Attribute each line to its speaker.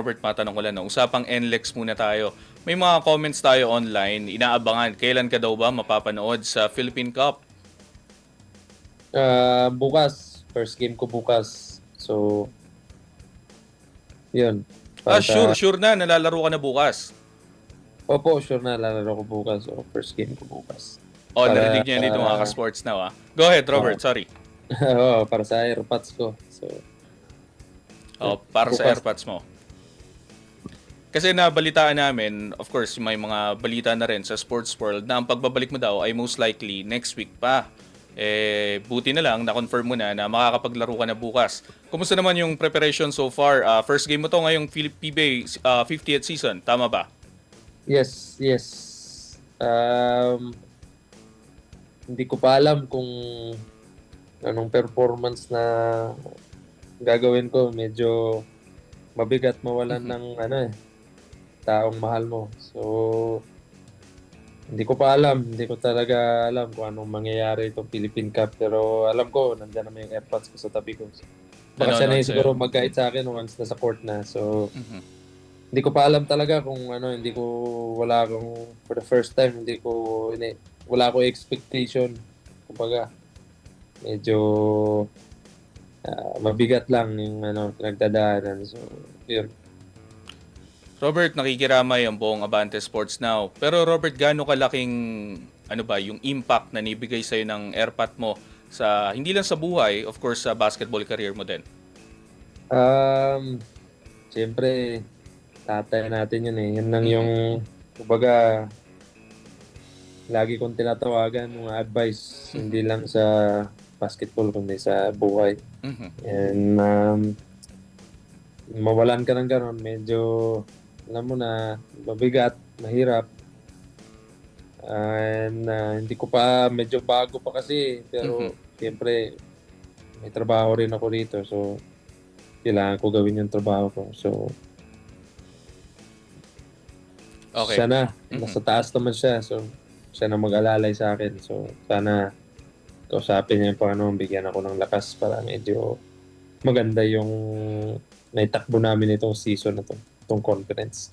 Speaker 1: Robert, matanong ko lang, no? usapang NLEX muna tayo. May mga comments tayo online, inaabangan. Kailan ka daw ba mapapanood sa Philippine Cup?
Speaker 2: Ah, bukas, first game ko bukas. So, yun.
Speaker 1: Ah,
Speaker 2: Para sa-
Speaker 1: sure, sure na, nalalaro ka na bukas.
Speaker 2: Opo, sure na, lalaro ko bukas. So, first game ko bukas.
Speaker 1: O,
Speaker 2: Para-
Speaker 1: narinig niyo dito mga ka-sports now, ah. Go ahead, Robert, sorry.
Speaker 2: Oo, para sa airpods ko. So,
Speaker 1: Oh, para sa
Speaker 2: Bukas.
Speaker 1: AirPods mo. Kasi nabalitaan namin, of course, may mga balita na rin sa sports world na ang pagbabalik mo daw ay most likely next week pa. Eh, buti na lang, na-confirm mo na na makakapaglaro ka na bukas. Kumusta naman yung preparation so far? Ah, first game mo to ngayong PBA ah, 50th season, tama ba?
Speaker 2: yes, yes. Um, hindi ko pa alam kung anong performance na gagawin ko. Medyo mabigat mawalan ng ano eh, taong mahal mo. So, hindi ko pa alam. Hindi ko talaga alam kung anong mangyayari itong Philippine Cup. Pero alam ko, nandiyan naman yung AirPods ko sa tabi ko. Baka siya na yung siguro mag-guide sa akin once nasa court na. So,
Speaker 1: Mhm.
Speaker 2: hindi ko pa alam talaga kung ano, hindi ko, wala akong, for the first time, hindi ko, hindi, wala ako expectation. Kumbaga, medyo ah, mabigat lang yung ano, pinagdadaanan. So, yun.
Speaker 1: Robert, nakikiramay ang buong Abante Sports Now. Pero Robert, gaano kalaking ano ba, yung impact na nibigay sa'yo ng AirPod mo sa hindi lang sa buhay, of course sa basketball career mo din.
Speaker 2: Um, siyempre, tatay natin yun eh. Yun lang yung, kumbaga, lagi kong tinatawagan mga advice, hindi lang sa basketball, kundi sa buhay.
Speaker 1: Mhm.
Speaker 2: And um, mawalan ka ng ganun, medyo, alam mo na, mabigat, mahirap. And uh, hindi ko pa, medyo bago pa kasi, pero
Speaker 1: Mhm.
Speaker 2: siyempre, may trabaho rin ako dito. So, kailangan ko gawin yung trabaho ko. So,
Speaker 1: Okay.
Speaker 2: sana,
Speaker 1: Mhm.
Speaker 2: nasa taas naman siya. So, siya na mag-alalay sa akin. So, sana, kausapin niya yung Panginoon, bigyan ako ng lakas para medyo maganda yung naitakbo namin itong season na to, tão confidence.